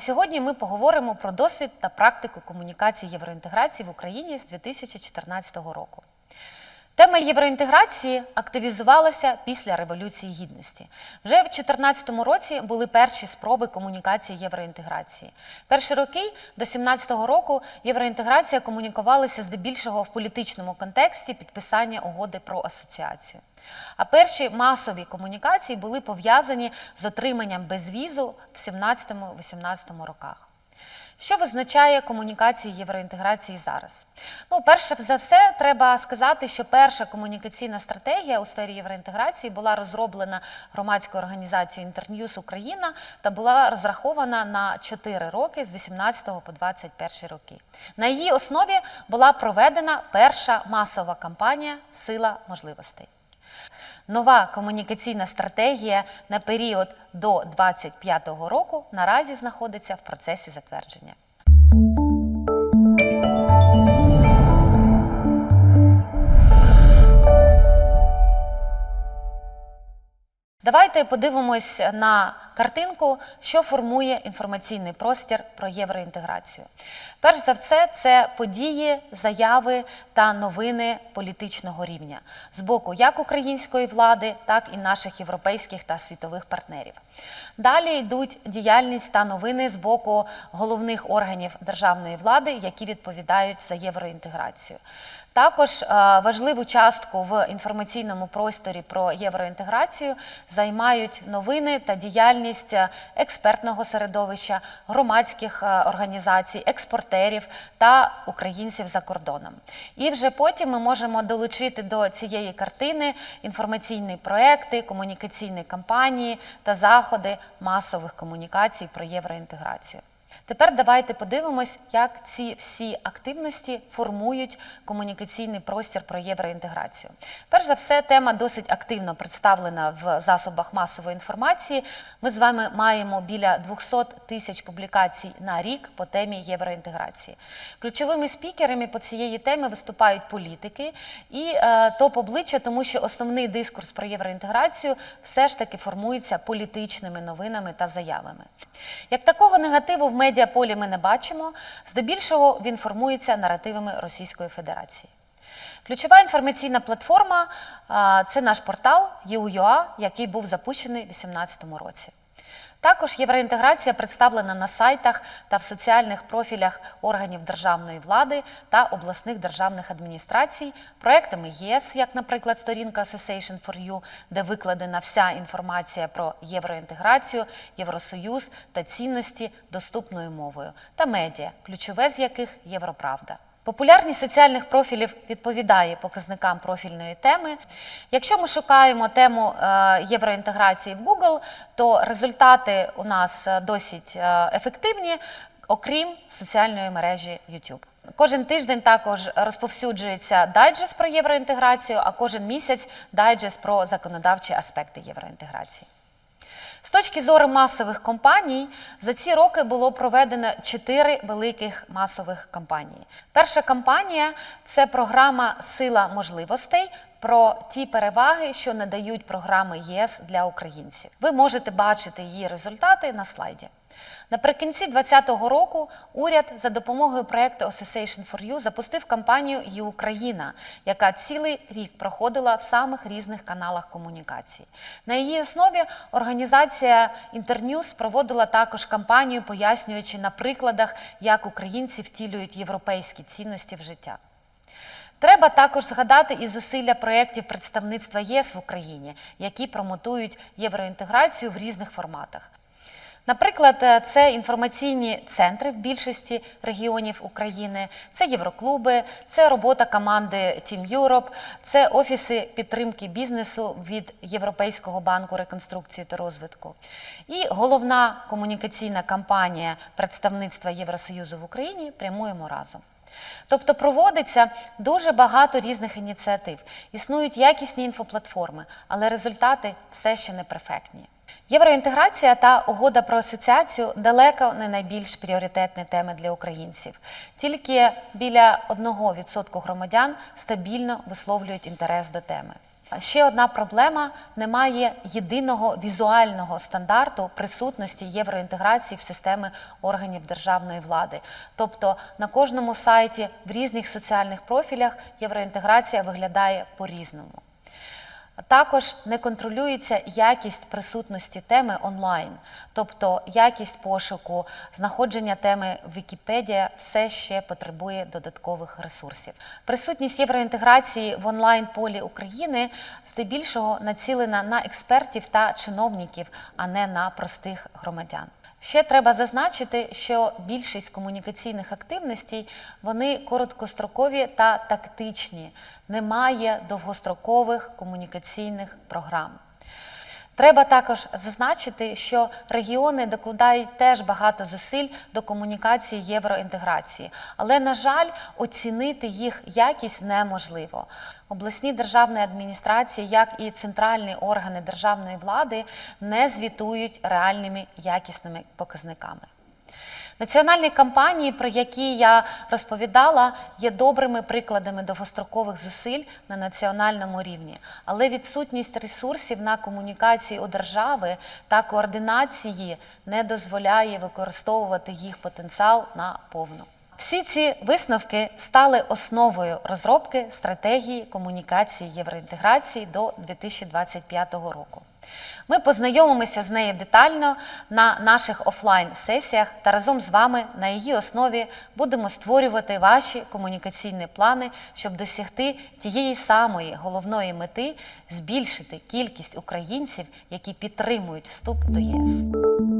сьогодні ми поговоримо про досвід та практику комунікації євроінтеграції в Україні з 2014 року. Тема євроінтеграції активізувалася після Революції Гідності. Вже в 2014 році були перші спроби комунікації євроінтеграції. Перші роки до 2017 року євроінтеграція комунікувалася здебільшого в політичному контексті підписання угоди про асоціацію. А перші масові комунікації були пов'язані з отриманням безвізу в 17-18 роках. Що визначає комунікації євроінтеграції зараз? Ну, перше за все, треба сказати, що перша комунікаційна стратегія у сфері євроінтеграції була розроблена громадською організацією Інтерньюз Україна та була розрахована на 4 роки з 18 по 21 роки. На її основі була проведена перша масова кампанія Сила можливостей. Нова комунікаційна стратегія на період до 2025 року наразі знаходиться в процесі затвердження. Давайте подивимось на картинку, що формує інформаційний простір про євроінтеграцію. Перш за все, це події, заяви та новини політичного рівня з боку як української влади, так і наших європейських та світових партнерів. Далі йдуть діяльність та новини з боку головних органів державної влади, які відповідають за євроінтеграцію. Також е, важливу частку в інформаційному просторі про євроінтеграцію займають новини та діяльність е, експертного середовища, громадських е, організацій, експортерів та українців за кордоном. І вже потім ми можемо долучити до цієї картини інформаційні проекти, комунікаційні кампанії та заходи масових комунікацій про євроінтеграцію. Тепер давайте подивимось, як ці всі активності формують комунікаційний простір про євроінтеграцію. Перш за все, тема досить активно представлена в засобах масової інформації. Ми з вами маємо біля 200 тисяч публікацій на рік по темі євроінтеграції. Ключовими спікерами по цієї теми виступають політики і е, топ-обличчя, тому що основний дискурс про євроінтеграцію все ж таки формується політичними новинами та заявами. Як такого негативу в медіаполі ми не бачимо, здебільшого він формується наративами Російської Федерації. Ключова інформаційна платформа це наш портал EU.ua, який був запущений у 2018 році. Також євроінтеграція представлена на сайтах та в соціальних профілях органів державної влади та обласних державних адміністрацій, проектами ЄС, як, наприклад, сторінка Association for You, де викладена вся інформація про євроінтеграцію, Євросоюз та цінності доступною мовою, та медіа, ключове з яких Європравда. Популярність соціальних профілів відповідає показникам профільної теми. Якщо ми шукаємо тему е, євроінтеграції в Google, то результати у нас е, досить е, ефективні, окрім соціальної мережі YouTube. Кожен тиждень також розповсюджується дайджест про євроінтеграцію, а кожен місяць дайджест про законодавчі аспекти євроінтеграції. З точки зору масових компаній, за ці роки було проведено чотири великих масових кампанії. Перша кампанія це програма Сила можливостей про ті переваги, що надають програми ЄС для українців. Ви можете бачити її результати на слайді. Наприкінці 2020 року уряд за допомогою проекту Association for You запустив кампанію «Є Україна», яка цілий рік проходила в самих різних каналах комунікації. На її основі організація Інтерньюз проводила також кампанію, пояснюючи на прикладах, як українці втілюють європейські цінності в життя. Треба також згадати і зусилля проєктів представництва ЄС в Україні, які промотують євроінтеграцію в різних форматах. Наприклад, е, це інформаційні центри в більшості регіонів України, це євроклуби, це робота команди Team Europe, це офіси підтримки бізнесу від Європейського банку реконструкції та розвитку. І головна комунікаційна кампанія представництва Євросоюзу в Україні прямуємо разом. Тобто проводиться дуже багато різних ініціатив, існують якісні інфоплатформи, але результати все ще не перфектні. Євроінтеграція та угода про асоціацію далеко не найбільш пріоритетні теми для українців. Тільки біля 1% громадян стабільно висловлюють інтерес до теми. Ще одна проблема: немає єдиного візуального стандарту присутності євроінтеграції в системи органів державної влади. Тобто на кожному сайті в різних соціальних профілях євроінтеграція виглядає по-різному. Також не контролюється якість присутності теми онлайн, тобто якість пошуку, знаходження теми Вікіпедія все ще потребує додаткових ресурсів. Присутність євроінтеграції в онлайн полі України здебільшого націлена на експертів та чиновників, а не на простих громадян. Ще треба зазначити, що більшість комунікаційних активностей вони короткострокові та тактичні, немає довгострокових комунікаційних програм. Треба також зазначити, що регіони докладають теж багато зусиль до комунікації євроінтеграції, але, на жаль, оцінити їх якість неможливо. Обласні державні адміністрації, як і центральні органи державної влади, не звітують реальними якісними показниками. Національні кампанії, про які я розповідала, є добрими прикладами довгострокових зусиль на національному рівні, але відсутність ресурсів на комунікації у держави та координації не дозволяє використовувати їх потенціал на повну. Всі ці висновки стали основою розробки стратегії комунікації євроінтеграції до 2025 року. Ми познайомимося з нею детально на наших офлайн-сесіях та разом з вами на її основі будемо створювати ваші комунікаційні плани, щоб досягти тієї самої головної мети збільшити кількість українців, які підтримують вступ до ЄС.